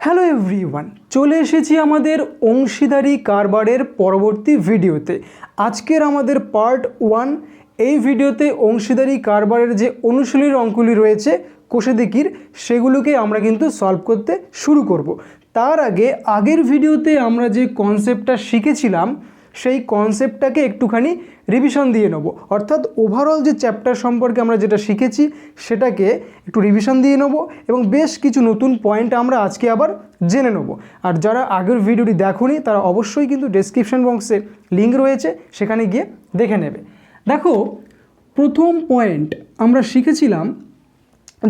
Hello everyone চলে এসেছি আমাদের অংশীদারি কারবারের পরবর্তী ভিডিওতে। আজকের আমাদের পার্ট ওয়ান এই ভিডিওতে অংশীদারি কারবারের যে অনুশীলীর অঙ্কগুলি রয়েছে কোষেদিকির সেগুলোকে আমরা কিন্তু সলভ করতে শুরু করব। তার আগে আগের ভিডিওতে আমরা যে কনসেপ্টটা শিখেছিলাম সেই কনসেপ্টটাকে একটুখানি রিভিশন দিয়ে নেব। অর্থাৎ ওভারঅল যে চ্যাপ্টার সম্পর্কে আমরা যেটা শিখেছি, সেটাকে একটু রিভিশন দিয়ে নেব এবং বেশ কিছু নতুন পয়েন্ট আমরা আজকে আবার জেনে নেব। আর যারা আগের ভিডিওটি দেখোনি, তারা অবশ্যই কিন্তু ডেসক্রিপশন বক্সে লিঙ্ক রয়েছে, সেখানে গিয়ে দেখে নেবে। দেখো, প্রথম পয়েন্ট আমরা শিখেছিলাম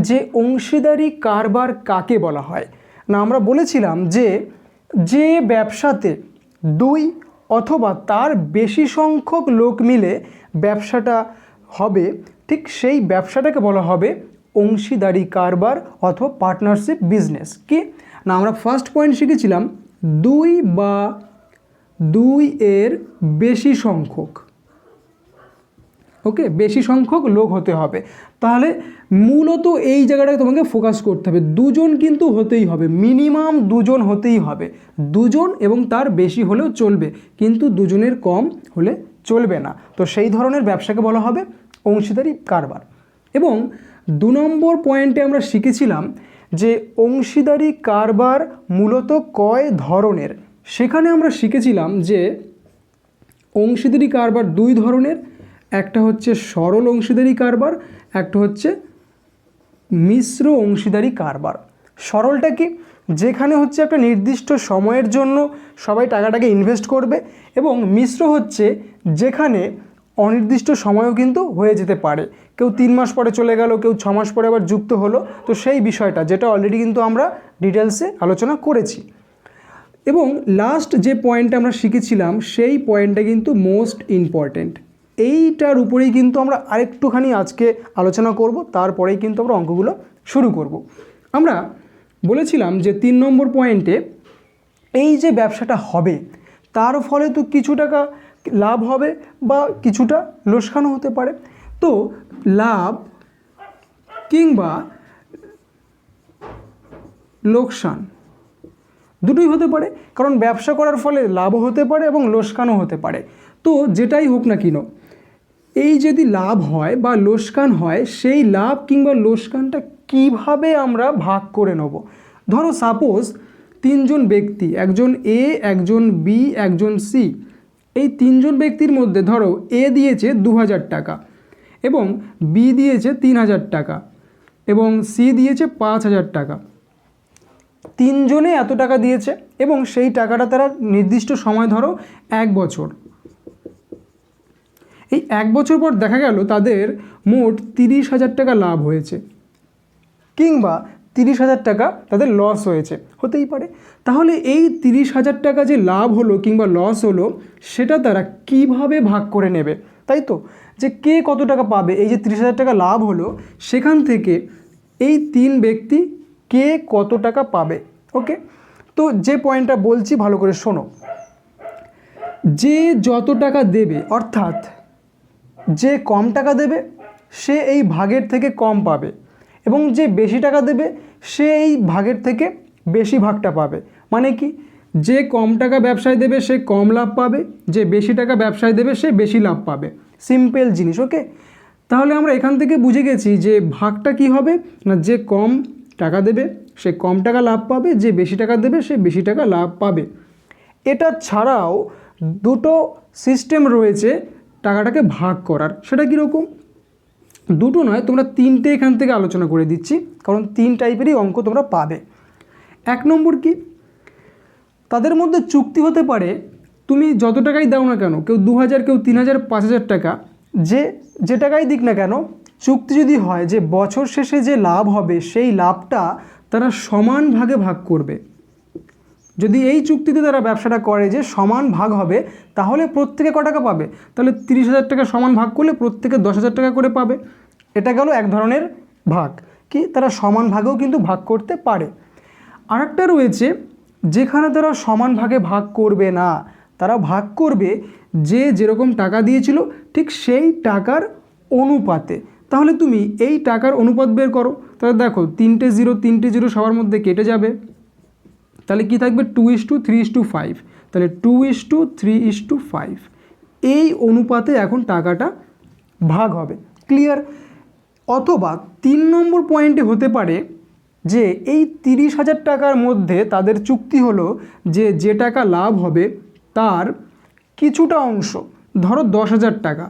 যে অংশীদারি কারবার কাকে বলা হয়। না, আমরা বলেছিলাম যে যে ব্যবসাতে দুই অথবা তার বেশি সংখ্যক লোক মিলে ব্যবসাটা হবে, ঠিক সেই ব্যবসাটাকে বলা হবে অংশীদারি কারবার অথবা পার্টনারশিপ বিজনেস কি? না, আমরা ফার্স্ট পয়েন্ট শিখেছিলাম, দুই বা দুই এর বেশি সংখ্যক। ওকে, বেশি সংখ্যক লোক হতে হবে। তাহলে মূলত এই জায়গাটাকে তোমাকে ফোকাস করতে হবে। দুজন কিন্তু হতেই হবে মিনিমাম দুজন হতেই হবে। দুজন এবং তার বেশি হলেও চলবে, কিন্তু দুজনের কম হলে চলবে না। তো সেই ধরনের ব্যবসাকে বলা হবে অংশীদারি কারবার। এবং দু নম্বর পয়েন্টে আমরা শিখেছিলাম যে অংশীদারি কারবার মূলত কয় ধরনের? সেখানে আমরা শিখেছিলাম যে অংশীদারি কারবার দুই ধরনের একটা হচ্ছে সরল অংশীদারি কারবার, একটা হচ্ছে মিশ্র অংশীদারি কারবার। সরলটা কি? যেখানে হচ্ছে একটা নির্দিষ্ট সময়ের জন্য সবাই টাকাটাকে ইনভেস্ট করবে এবং মিশ্র হচ্ছে যেখানে অনির্দিষ্ট সময়ও কিন্তু হয়ে যেতে পারে। কেউ তিন মাস পরে চলে গেল, কেউ ছ মাস পরে আবার যুক্ত হলো। তো সেই বিষয়টা যেটা অলরেডি কিন্তু আমরা ডিটেলসে আলোচনা করেছি। এবং লাস্ট যে পয়েন্টটা আমরা শিখেছিলাম, সেই পয়েন্টটা কিন্তু মোস্ট ইম্পর্ট্যান্ট এইটার উপরেই কিন্তু আমরা আরেকটুখানি আজকে আলোচনা করব, তারপরেই কিন্তু আমরা অঙ্কগুলো শুরু করব। আমরা বলেছিলাম যে তিন নম্বর পয়েন্টে এই যে ব্যবসাটা হবে, তার ফলে তো কিছু টাকা লাভ হবে বা কিছুটা লোকসানও হতে পারে। তো লাভ কিংবা লোকসান দুটোই হতে পারে, কারণ ব্যবসা করার ফলে লাভও হতে পারে এবং লোকসানও হতে পারে। তো যেটাই হোক না কিনো এই যদি লাভ হয় বা লোকসান হয়, সেই লাভ কিংবা লোকসানটা কীভাবে আমরা ভাগ করে নেব? ধরো সাপোজ তিনজন ব্যক্তি, একজন এ একজন বি একজন সি এই তিনজন ব্যক্তির মধ্যে ধরো এ দিয়েছে দু হাজার টাকা এবং বি দিয়েছে তিন হাজার টাকা এবং সি দিয়েছে পাঁচ হাজার টাকা। তিনজনে এত টাকা দিয়েছে এবং সেই টাকাটা তারা নির্দিষ্ট সময় ধরো এক বছর। এই এক বছর পর দেখা গেল তাদের মোট তিরিশ হাজার টাকা লাভ হয়েছে। কিংবা তিরিশ হাজার টাকা তাদের লস হয়েছে। হতেই পারে। তাহলে এই তিরিশ হাজার টাকা যে লাভ হলো কিংবা লস হলো, সেটা তারা কীভাবে ভাগ করে নেবে? তাই তো? যে কে কত টাকা পাবে? এই যে তিরিশ হাজার টাকা লাভ হলো, সেখান থেকে এই তিন ব্যক্তি কে কত টাকা পাবে? ওকে? তো যে পয়েন্টটা বলছি, ভালো করে শোনো। যে যত টাকা দেবে, অর্থাৎ যে কম টাকা দেবে, সে এই ভাগের থেকে কম পাবে। এবং যে বেশি টাকা দেবে, সে এই ভাগের থেকে বেশি ভাগটা পাবে। মানে কি? যে কম টাকা ব্যবসায় দেবে, সে কম লাভ পাবে। যে বেশি টাকা ব্যবসায় দেবে, সে বেশি লাভ পাবে। সিম্পল জিনিস ওকে তাহলে আমরা এখান থেকে বুঝে গেছি যে ভাগটা কি হবে? না, যে কম টাকা দেবে, সে কম টাকা লাভ পাবে। যে বেশি টাকা দেবে, সে বেশি টাকা লাভ পাবে। এটা ছাড়াও দুটো সিস্টেম রয়েছে টাকাটাকে ভাগ করার। সেটা কীরকম? দুটো নয়, তোমরা তিনটে এখান থেকে আলোচনা করে দিচ্ছি, কারণ তিন টাইপেরই অঙ্ক তোমরা পাবে। এক নম্বর কি? তাদের মধ্যে চুক্তি হতে পারে, তুমি যত টাকাই দাও না কেন, কেউ দু হাজার, কেউ তিন হাজার, পাঁচ হাজার টাকা, যে যে টাকাই দিক না কেন, চুক্তি যদি হয় যে বছর শেষে যে লাভ হবে, সেই লাভটা তারা সমান ভাগে ভাগ করবে। যদি এই চুক্তিতে তারা ব্যবসাটা করে যে সমান ভাগ হবে, তাহলে প্রত্যেকে ক টাকা পাবে? তাহলে তিরিশ হাজার টাকা সমান ভাগ করলে প্রত্যেকে দশ হাজার টাকা করে পাবে। এটা গেল এক ধরনের ভাগ। কি? তারা সমান ভাগেও কিন্তু ভাগ করতে পারে। আরেকটা রয়েছে, যেখানে তারা সমান ভাগে ভাগ করবে না তারা ভাগ করবে যে যেরকম টাকা দিয়েছিল, ঠিক সেই টাকার অনুপাতে। তাহলে তুমি এই টাকার অনুপাত বের করো। তাহলে দেখো, তিনটে জিরো তিনটে জিরো সবার মধ্যে কেটে যাবে। তাহলে কি থাকবে two is to three is to five তাহলে two is to three is to five এই অনুপাতে এখন টাকাটা ভাগ হবে। ক্লিয়ার অথবা তিন নম্বর পয়েন্টে হতে পারে যে এই তিরিশ হাজার টাকার মধ্যে তাদের চুক্তি হলো যে যে টাকা লাভ হবে তার কিছুটা অংশ, ধরো দশ হাজার টাকা,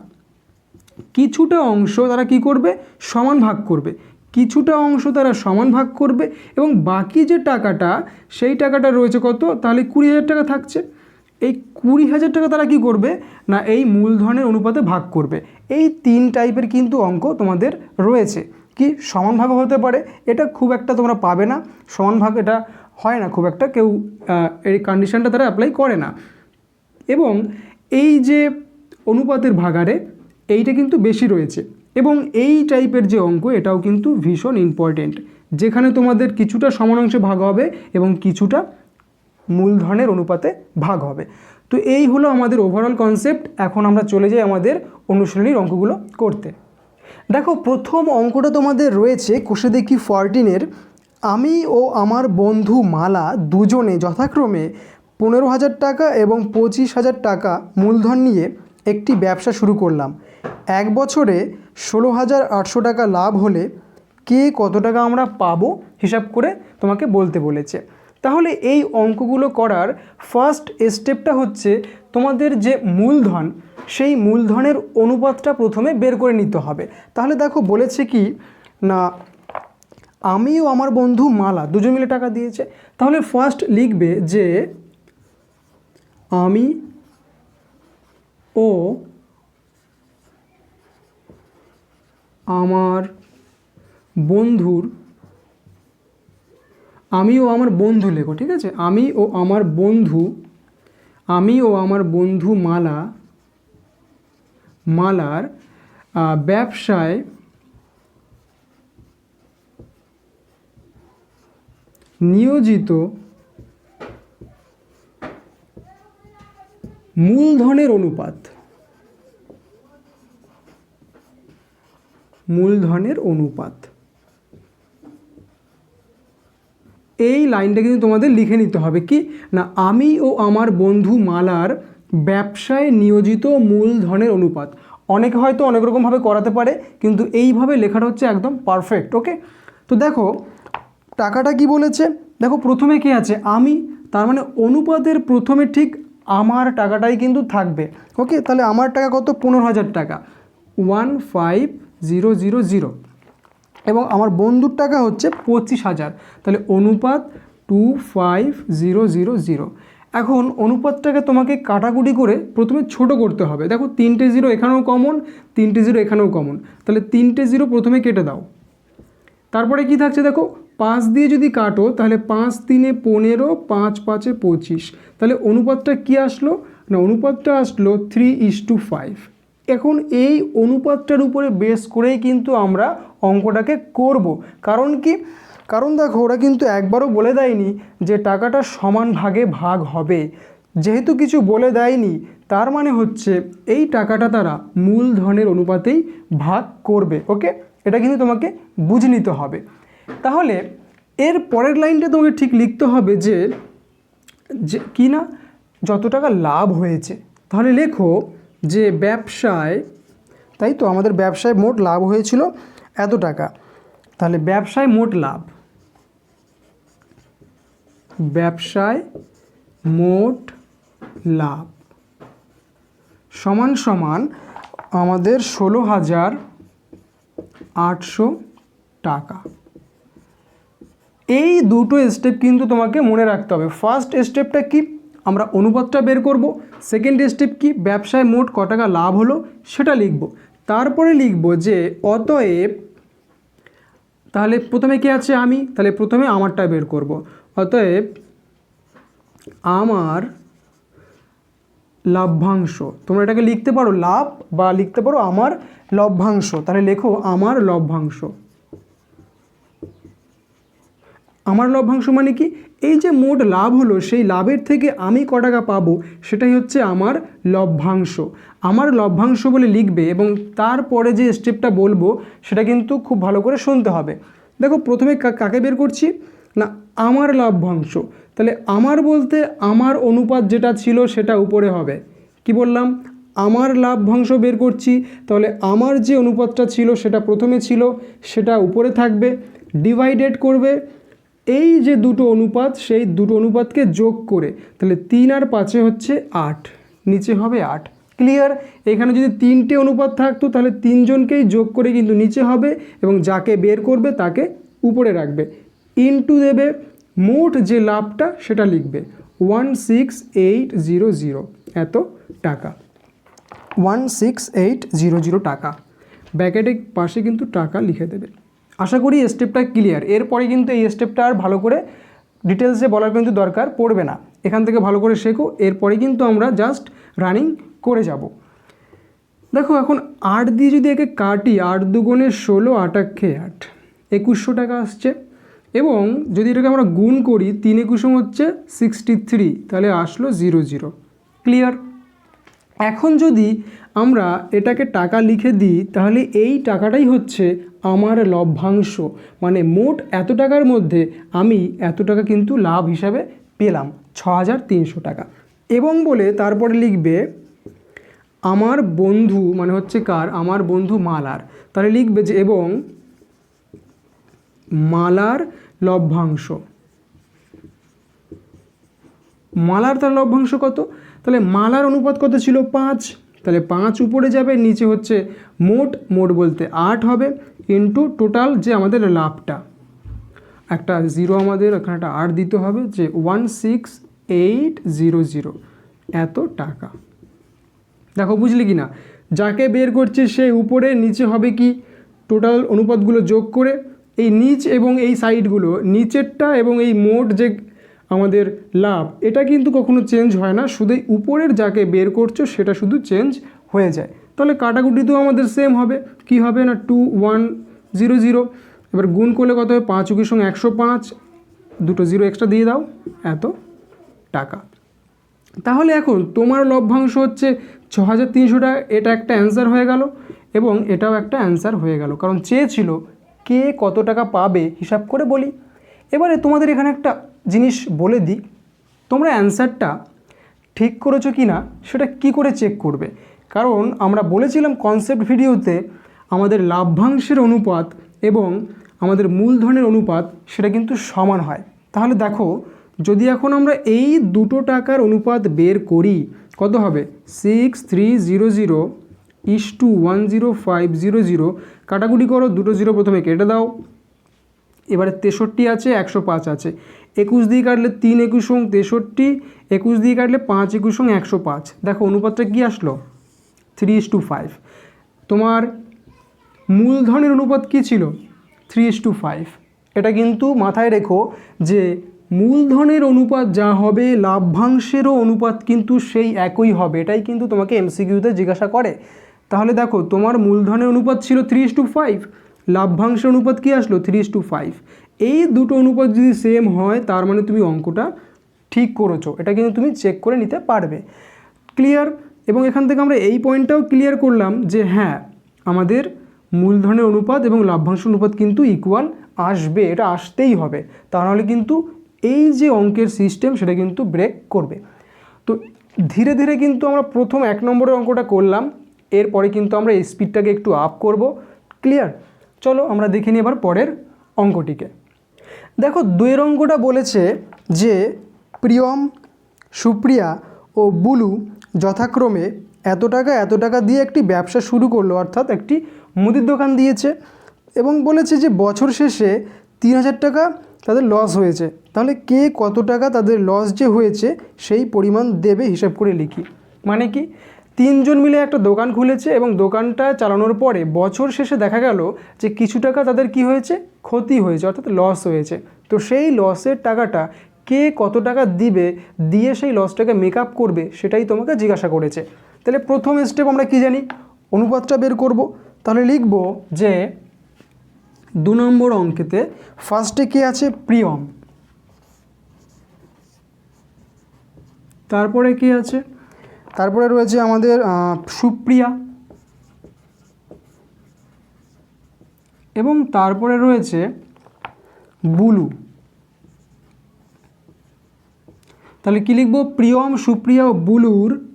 কিছুটা অংশ তারা কি করবে? সমান ভাগ করবে। কিছুটা অংশ তারা সমান ভাগ করবে এবং বাকি যে টাকাটা, সেই টাকাটা রয়েছে কত? তাহলে কুড়ি হাজার টাকা থাকছে। এই কুড়ি হাজার টাকা তারা কি করবে? না, এই মূলধনের অনুপাতে ভাগ করবে। এই তিন টাইপের কিন্তু অঙ্ক তোমাদের রয়েছে। কি সমান ভাগ হতে পারে? এটা খুব একটা তোমরা পাবে না। সমান ভাগ এটা হয় না খুব একটা। কেউ এই কন্ডিশনটা তারা অ্যাপ্লাই করে না। এবং এই যে অনুপাতের ভাগারে এইটা কিন্তু বেশি রয়েছে। এবং এই টাইপের যে অঙ্ক, এটাও কিন্তু ভীষণ ইম্পর্টেন্ট যেখানে তোমাদের কিছুটা সমান অংশে ভাগ হবে এবং কিছুটা মূলধনের অনুপাতে ভাগ হবে। তো এই হলো আমাদের ওভারঅল কনসেপ্ট এখন আমরা চলে যাই আমাদের অনুশীলনীর অঙ্কগুলো করতে। দেখো, প্রথম অঙ্কটা তোমাদের রয়েছে কোষে দেখি ফরটিনের, আমি ও আমার বন্ধু মালা দুজনে যথাক্রমে পনেরো হাজার টাকা এবং পঁচিশ হাজার টাকা মূলধন নিয়ে একটি ব্যবসা শুরু করলাম। এক বছরে ষোলো হাজার আটশো টাকা লাভ হলে কে কত টাকা আমরা পাবো হিসাব করে তোমাকে বলতে বলেছে। তাহলে এই অঙ্কগুলো করার ফার্স্ট স্টেপটা হচ্ছে তোমাদের যে মূলধন, সেই মূলধনের অনুপাতটা প্রথমে বের করে নিতে হবে। তাহলে দেখো বলেছে কি, না, আমি ও আমার বন্ধু মালা দুজন মিলে টাকা দিয়েছে। তাহলে ফার্স্ট লিখবে যে আমি ও আমার বন্ধুর, আমি ও আমার বন্ধু লেখো, ঠিক আছে? আমি ও আমার বন্ধু, আমি ও আমার বন্ধু মালা, মালার ব্যবসায় নিয়োজিত মূলধনের অনুপাত। মূলধনের অনুপাত। এই লাইনটা কিন্তু তোমাদের লিখে নিতে হবে কি, না আমি ও আমার বন্ধু মালার ব্যবসায় নিয়োজিত মূলধনের অনুপাত। অনেকে হয়তো অনেক রকমভাবে করাতে পারে, কিন্তু এইভাবে লেখাটা হচ্ছে একদম পারফেক্ট ওকে তো দেখো, টাকাটা কি বলেছে? দেখো, প্রথমে কে আছে? আমি, তার মানে অনুপাতের প্রথমে ঠিক আমার টাকাটাই কিন্তু থাকবে ওকে তাহলে আমার টাকা কত? পনেরো হাজার টাকা। One five zero zero zero. এবং আমার বন্ধুর টাকা হচ্ছে পঁচিশ হাজার। তাহলে অনুপাত two five zero zero zero. এখন অনুপাতটাকে তোমাকে কাটাকুটি করে প্রথমে ছোট করতে হবে। দেখো তিনটে জিরো এখানেও কমন তিনটে জিরো এখানেও কমন তাহলে তিনটে জিরো প্রথমে কেটে দাও। তারপরে কি থাকছে দেখো? পাঁচ দিয়ে যদি কাটো, তাহলে পাঁচ তিনে পনেরো, পাঁচ পাঁচে পঁচিশ। তাহলে অনুপাতটা কি আসলো? না, অনুপাতটা আসলো থ্রি ইস টু ফাইভ এখন এই অনুপাতটার উপরে বেস করেই কিন্তু আমরা অঙ্কটাকে করব। কারণ কি? কারণ দেখো, ওরা কিন্তু একবারও বলে দেয়নি যে টাকাটা সমান ভাগে ভাগ হবে। যেহেতু কিছু বলে দেয়নি, তার মানে হচ্ছে এই টাকাটা তারা মূলধনের অনুপাতেই ভাগ করবে, ওকে? এটা কিন্তু তোমাকে বুঝে নিতে হবে। তাহলে এর পরের লাইনটা তোমাকে ঠিক লিখতে হবে যে কি না? যত টাকা লাভ হয়েছে। তাহলে লেখো যে ব্যবসায়, তাই তো আমাদের ব্যবসায় মোট লাভ হয়েছিল এত টাকা। তাহলে ব্যবসায় মোট লাভ। ব্যবসায় মোট লাভ সমান সমান আমাদের ষোলো হাজার আটশো টাকা। এই দুটো স্টেপ কিন্তু তোমাকে মনে রাখতে হবে। ফার্স্ট স্টেপটা কি? আমরা অনুপাতটা বের করব। সেকেন্ড স্টেপ কি? ব্যবসায় মোট ক টাকা লাভ হলো সেটা লিখব। তারপরে লিখব যে অতএব, তাহলে প্রথমে কি আছে? আমি। তাহলে প্রথমে আমারটা বের করব। অতএব, আমার লভ্যাংশ, তোমরা এটাকে লিখতে পারো লাভ বা লিখতে পারো আমার লভ্যাংশ। তাহলে লেখো আমার লভ্যাংশ। আমার লভ্যাংশ মানে কি? এই যে মোট লাভ হলো, সেই লাভের থেকে আমি ক টাকা পাবো, সেটাই হচ্ছে আমার লভ্যাংশ। আমার লভ্যাংশ বলে লিখবে এবং তারপরে যে স্টেপটা বলব, সেটা কিন্তু খুব ভালো করে শুনতে হবে। দেখো, প্রথমে কাকে বের করছি? না, আমার লভ্যাংশ। তাহলে আমার বলতে আমার অনুপাত যেটা ছিল, সেটা উপরে হবে। কি বললাম? আমার লাভ্যাংশ বের করছি, তাহলে আমার যে অনুপাতটা ছিল, সেটা প্রথমে ছিল, সেটা উপরে থাকবে। ডিভাইডেড করবে এই যে দুটো অনুপাত, সেই দুটো অনুপাতকে যোগ করে, তাহলে তিন আর পাঁচে হচ্ছে আট, নিচে হবে আট। ক্লিয়ার এখানে যদি তিনটে অনুপাত থাকতো, তাহলে তিনজনকেই যোগ করে কিন্তু নিচে হবে এবং যাকে বের করবে তাকে উপরে রাখবে। ইনটু দেবে, মোট যে লাভটা সেটা লিখবে one six eight zero zero এত টাকা। One six eight zero zero টাকা। ব্যাকেটের পাশে কিন্তু টাকা লিখে দেবে। আশা করি এই স্টেপটা ক্লিয়ার এরপরে কিন্তু এই স্টেপটা আর ভালো করে ডিটেলসে বলার কিন্তু দরকার পড়বে না। এখান থেকে ভালো করে শেখো, এরপরে কিন্তু আমরা জাস্ট রানিং করে যাব। দেখো এখন আট দিয়ে যদি একে কাটি, আট দুগুণে ষোলো আটাক্ষে আট, একুশশো টাকা আসছে। এবং যদি এটাকে আমরা গুণ করি, তিন একুশম হচ্ছে সিক্সটি থ্রি তাহলে আসলো জিরো জিরো ক্লিয়ার এখন যদি আমরা এটাকে টাকা লিখে দিই, তাহলে এই টাকাটাই হচ্ছে আমার লভ্যাংশ। মানে মোট এত টাকার মধ্যে আমি এত টাকা কিন্তু লাভ হিসাবে পেলাম ছ হাজার তিনশো টাকা। এবং বলে তারপরে লিখবে, আমার বন্ধু মানে হচ্ছে কার? আমার বন্ধু মালার। তাহলে লিখবে যে, এবং মালার লভ্যাংশ। মালার তার লভ্যাংশ কত? তাহলে মালার অনুপাত কত ছিল? পাঁচ। তাহলে পাঁচ উপরে যাবে, নিচে হচ্ছে মোট মোট বলতে আট হবে ইন্টু টোটাল যে আমাদের লাভটা। একটা জিরো আমাদের ওখানে একটা আট দিতে হবে যে one six eight zero zero এত টাকা। দেখো, বুঝলি কি না যাকে বের করছে সে উপরে, নিচে হবে কি? টোটাল অনুপাতগুলো যোগ করে এই নিচ এবং এই সাইডগুলো নিচেরটা এবং এই মোট যে আমাদের লাভ। এটা কিন্তু কখনো চেঞ্জ হয় না। শুধু উপরের যাকে বের করছ, সেটা শুধু চেঞ্জ হয়ে যায়। তাহলে কাটাকুটিতেও আমাদের সেম হবে। কি হবে না? টু ওয়ান জিরো জিরো এবার গুণ করলে কত হবে? পাঁচ উকির সঙ্গে একশো পাঁচ। দুটো জিরো এক্সট্রা দিয়ে দাও। এত টাকা। তাহলে এখন তোমার লভ্যাংশ হচ্ছে ছ হাজার তিনশো টাকা। এটা একটা অ্যান্সার হয়ে গেল এবং এটাও একটা অ্যান্সার হয়ে গেল। কারণ চেয়েছিল কে কত টাকা পাবে, হিসাব করে বলি। এবারে তোমাদের এখানে একটা জিনিস বলে দিই, তোমরা অ্যান্সারটা ঠিক করেছ কি না, সেটা কি করে চেক করবে? কারণ আমরা বলেছিলাম কনসেপ্ট ভিডিওতে আমাদের লাভ্যাংশের অনুপাত এবং আমাদের মূলধনের অনুপাত সেটা কিন্তু সমান হয়। তাহলে দেখো, যদি এখন আমরা এই দুটো টাকার অনুপাত বের করি, কত হবে? Six three zero zero is to one zero five zero zero কাটাকুটি করো, দুটো জিরো প্রথমে কেটে দাও। এবারে তেষট্টি আছে, একশো পাঁচ আছে। একুশ দিয়ে কাটলে তিন একুশ সং তেষট্টি, একুশ দিয়ে কাটলে পাঁচ একুশ সং একশো পাঁচ। দেখো, অনুপাতটা কী আসলো? থ্রি ইস টু ফাইভ তোমার মূলধনের অনুপাত কী ছিল? থ্রি ইস টু ফাইভ এটা কিন্তু মাথায় রেখো যে মূলধনের অনুপাত যা হবে, লাভ্যাংশেরও অনুপাত কিন্তু সেই একই হবে। এটাই কিন্তু তোমাকে এমসিকিউতে জিজ্ঞাসা করে। তাহলে দেখো, তোমার মূলধনের অনুপাত ছিল থ্রি ইস টু ফাইভ লাভ্যাংশের অনুপাত কী আসলো? থ্রি টু ফাইভ এই দুটো অনুপাত যদি সেম হয়, তার মানে তুমি অঙ্কটা ঠিক করেছ। এটা কিন্তু তুমি চেক করে নিতে পারবে। ক্লিয়ার এবং এখান থেকে আমরা এই পয়েন্টটাও ক্লিয়ার করলাম যে হ্যাঁ আমাদের মূলধনের অনুপাত এবং লাভ্যাংশ অনুপাত কিন্তু ইকুয়াল আসবে, এটা আসতেই হবে। তা নাহলে কিন্তু এই যে অঙ্কের সিস্টেম সেটা কিন্তু ব্রেক করবে। তো ধীরে ধীরে কিন্তু আমরা প্রথম এক নম্বরের অঙ্কটা করলাম। এরপরে কিন্তু আমরা স্পিডটাকে একটু আপ করব। ক্লিয়ার চলো আমরা দেখে নিই এবার পরের অঙ্কটিকে। দেখো দুয়ের অঙ্কটা বলেছে যে প্রিয়ম, সুপ্রিয়া ও বুলু যথাক্রমে এত টাকা এত টাকা দিয়ে একটি ব্যবসা শুরু করল, অর্থাৎ একটি মুদির দোকান দিয়েছে এবং বলেছে যে বছর শেষে তিন হাজার টাকা তাদের লস হয়েছে। তাহলে কে কত টাকা তাদের লস যে হয়েছে, সেই পরিমাণ দেবে হিসাব করে লিখি। মানে কি? তিনজন মিলে একটা দোকান খুলেছে এবং দোকানটা চালানোর পরে বছর শেষে দেখা গেল যে কিছু টাকা তাদের কি হয়েছে? ক্ষতি হয়েছে, অর্থাৎ লস হয়েছে। তো সেই লসের টাকাটা কে কত টাকা দিবে, দিয়ে সেই লসটাকে মেক আপ করবে সেটাই তোমাকে জিজ্ঞাসা করেছে। তাহলে প্রথম স্টেপ আমরা কি জানি? অনুপাতটা বের করব। তাহলে লিখব যে দু নম্বর অঙ্কেতে ফার্স্টে কে আছে? প্রিয়ম। তারপরে কে আছে? তারপরে রয়েছে আমাদের সুপ্রিয়া। এবং তারপরে রয়েছে বুলু। তাহলে কী লিখব? প্রিয়ম, সুপ্রিয়া ও বুলুর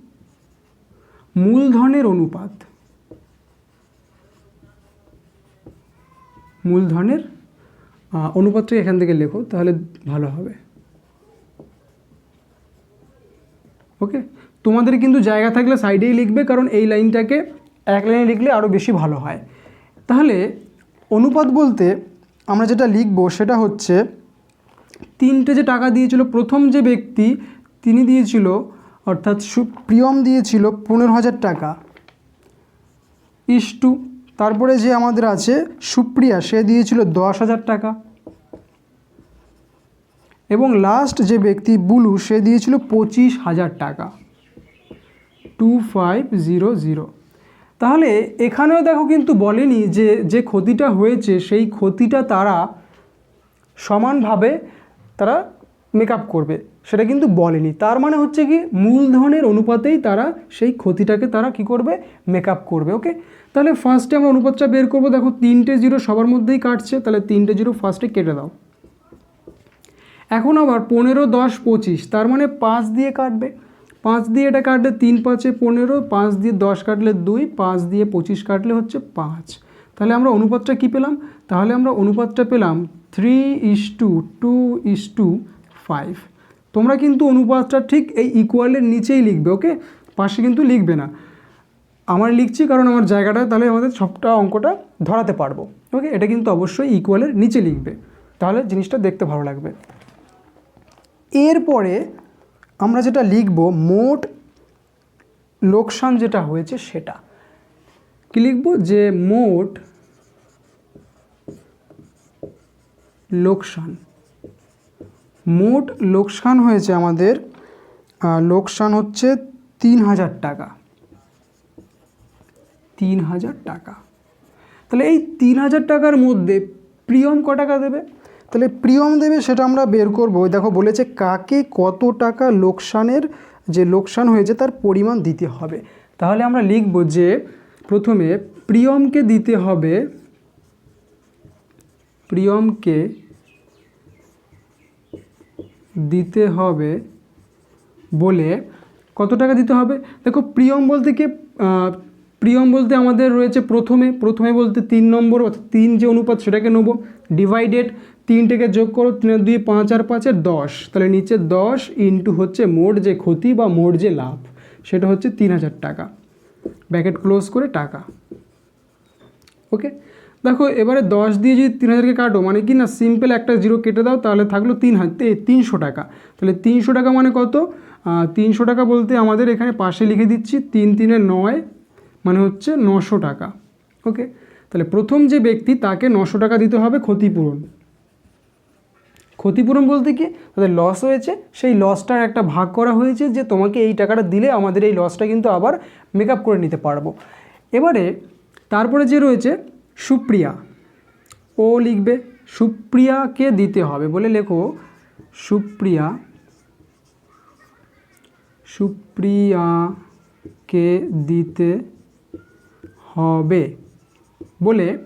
মূলধনের অনুপাত। মূলধনের অনুপাতটা এখান থেকে লেখো, তাহলে ভালো হবে। ওকে? তোমাদের কিন্তু জায়গা থাকলে সাইডেই লিখবে, কারণ এই লাইনটাকে এক লাইনে লিখলে আরও বেশি ভালো হয়। তাহলে অনুপাত বলতে আমরা যেটা লিখব সেটা হচ্ছে, তিনটে যে টাকা দিয়েছিল, প্রথম যে ব্যক্তি তিনি দিয়েছিল, অর্থাৎ প্রিয়ম দিয়েছিল পনেরো হাজার টাকা। ইস টু তারপরে যে আমাদের আছে সুপ্রিয়া, সে দিয়েছিল দশ হাজার টাকা। এবং লাস্ট যে ব্যক্তি বুলু, সে দিয়েছিল পঁচিশ হাজার টাকা। টু ফাইভ জিরো জিরো তাহলে এখানেও দেখো কিন্তু বলেনি যে যে ক্ষতিটা হয়েছে, সেই ক্ষতিটা তারা সমানভাবে তারা মেকআপ করবে। সেটা কিন্তু বলেনি। তার মানে হচ্ছে কি, মূলধনের অনুপাতেই তারা সেই ক্ষতিটাকে তারা কি করবে? মেকআপ করবে ওকে তাহলে ফার্স্টে আমরা অনুপাতটা বের করব। দেখো তিনটে জিরো সবার মধ্যেই কাটছে। তাহলে তিনটে জিরো ফার্স্টে কেটে দাও। এখন আবার পনেরো, দশ, পঁচিশ, তার মানে পাঁচ দিয়ে কাটবে। পাঁচ দিয়ে এটা কাটলে তিন, পাঁচে পনেরো, পাঁচ দিয়ে দশ কাটলে দুই, পাঁচ দিয়ে পঁচিশ কাটলে হচ্ছে পাঁচ। তাহলে আমরা অনুপাতটা কী পেলাম? তাহলে আমরা অনুপাতটা পেলাম three is to two two is to তোমরা কিন্তু অনুপাতটা ঠিক এই ইকুয়ালের নিচেই লিখবে ওকে পাশে কিন্তু লিখবে না। আমার লিখছি কারণ আমার জায়গাটা, তাহলে আমাদের সবটা অঙ্কটা ধরাতে পারব ওকে এটা কিন্তু অবশ্যই ইকুয়ালের নিচে লিখবে। তাহলে জিনিসটা দেখতে ভালো লাগবে। এরপরে আমরা যেটা লিখব, মোট লোকসান যেটা হয়েছে সেটা। কি লিখব? যে মোট লোকসান। মোট লোকসান হয়েছে আমাদের লোকসান হচ্ছে তিন হাজার টাকা। তিন হাজার টাকা। তাহলে এই তিন হাজার টাকার মধ্যে প্রিয়ম ক টাকা দেবে? তাহলে প্রিয়ম দেবে সেটা আমরা বের করব। দেখো বলেছে কাকে কত টাকা লোকসানের, যে লোকসান হয়েছে তার পরিমাণ দিতে হবে। তাহলে আমরা লিখব যে প্রথমে প্রিয়মকে দিতে হবে, প্রিয়মকে দিতে হবে বলে কত টাকা দিতে হবে? দেখো প্রিয়ম বলতে কি? প্রিয়ম বলতে আমাদের রয়েছে প্রথমে প্রথমে বলতে তিন নম্বর, অর্থাৎ তিন যে অনুপাত সেটাকে নেব ডিভাইডেড তিনটেকে যোগ করো, তিনের দুই, পাঁচ আর পাঁচের দশ। তাহলে নিচে দশ ইন্টু হচ্ছে মোট যে ক্ষতি বা মোট যে লাভ, সেটা হচ্ছে তিন হাজার টাকা। ব্যাকেট ক্লোজ করে টাকা। ওকে? দেখো, এবারে দশ দিয়ে যদি তিন হাজারকে কাটো মানে কি না, সিম্পল একটা জিরো কেটে দাও, তাহলে থাকল তিন হাজার তিনশো টাকা। তাহলে তিনশো টাকা মানে কত? তিনশো টাকা বলতে আমাদের এখানে পাশে লিখে দিচ্ছি, তিন তিনে নয় মানে হচ্ছে নশো টাকা। ওকে? তাহলে প্রথম যে ব্যক্তি, তাকে নশো টাকা দিতে হবে ক্ষতিপূরণ। ক্ষতিপূরণ বলতে কি? তাদের লস হয়েছে। সেই লসটার একটা ভাগ করা হয়েছে যে তোমাকে এই টাকাটা দিলে আমাদের এই লসটা কিন্তু আবার মেকআপ করে নিতে পারব। এবারে তারপরে যে রয়েছে, সুপ্রিয়া। ও লিখবে, সুপ্রিয়াকে দিতে হবে বলে লেখো, সুপ্রিয়া, সুপ্রিয়াকে দিতে হবে বলে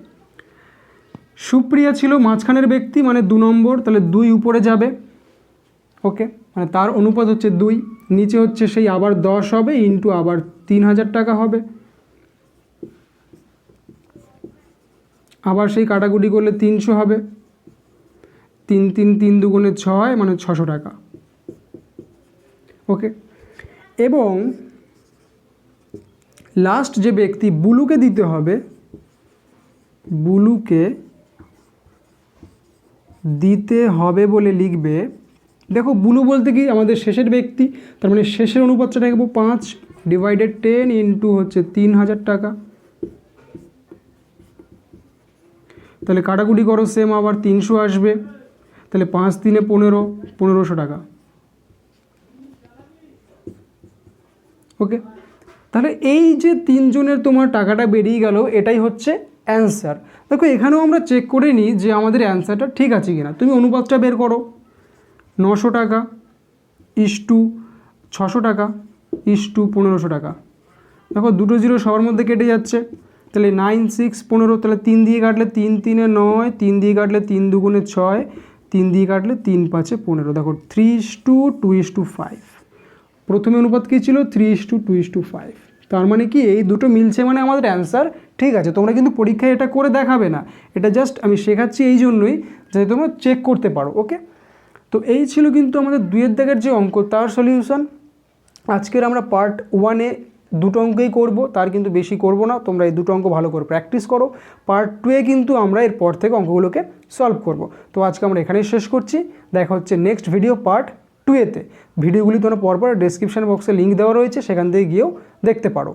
সুপ্রিয়া ছিল মাঝখানের ব্যক্তি মানে দু নম্বর, তাহলে দুই উপরে যাবে। ওকে মানে তার অনুপাত হচ্ছে দুই, নিচে হচ্ছে সেই আবার দশ হবে ইন্টু আবার তিন হাজার টাকা হবে। আবার সেই কাটাকুটি করলে তিনশো হবে। তিন তিন তিন দুগুণে ছয় মানে ছশো টাকা। ওকে এবং লাস্ট যে ব্যক্তি, বুলুকে দিতে হবে, বুলুকে দিতে হবে বলে লিখবে। দেখো, বুলু বলতে কি? আমাদের শেষের ব্যক্তি। তার মানে শেষের অনুপাতটা রাখব পাঁচ ডিভাইডেড টেন ইন্টু হচ্ছে তিন হাজার টাকা। তাহলে কাটাকুটি করো সেম আবার তিনশো আসবে। তাহলে পাঁচ তিনে পনেরো, পনেরোশো টাকা। ওকে তাহলে এই যে তিনজনের তোমার টাকাটা বেরিয়ে গেল, এটাই হচ্ছে অ্যান্সার দেখো, এখানেও আমরা চেক করে নিই যে আমাদের অ্যান্সারটা ঠিক আছে কিনা। তুমি অনুপাতটা বের করো। নশো টাকা ইস টু ছশো টাকা ইস টু পনেরোশো টাকা। দেখো, দুটো জিরো সবার মধ্যে কেটে যাচ্ছে। তাহলে নাইন সিক্স পনেরো, তাহলে তিন দিয়ে কাটলে তিন, তিনে নয়, তিন দিয়ে কাটলে তিন দুগুণে ছয়, তিন দিয়ে কাটলে তিন পাঁচে পনেরো। দেখো three is to two two is to প্রথমে অনুপাত কী ছিল? Three is to two two is to তার মানে কি এই দুটো মিলছে মানে আমাদের অ্যান্সার ঠিক আছে, তোমরা কিন্তু পরীক্ষায় এটা করে দেখাবে না। এটা জাস্ট আমি শেখাচ্ছি এই জন্যই যাতে তোমরা চেক করতে পারো ওকে তো এই ছিল কিন্তু আমাদের দুইয়ের দাগের যে অঙ্ক, তার সলিউশন আজকের আমরা পার্ট ওয়ানে দুটো অঙ্কই করব, তার কিন্তু বেশি করব না, তোমরা এই দুটো অঙ্ক ভালো করে প্র্যাকটিস করো। পার্ট টুয়ে কিন্তু আমরা এরপর থেকে অঙ্কগুলোকে সলভ করব। তো আজকে আমরা এখানেই শেষ করছি, দেখা হচ্ছে নেক্সট ভিডিও পার্ট টুয়েতে ভিডিওগুলি তোমরা পরপর ডেসক্রিপশন বক্সে লিঙ্ক দেওয়া রয়েছে সেখান থেকে গিয়েও দেখতে পারো।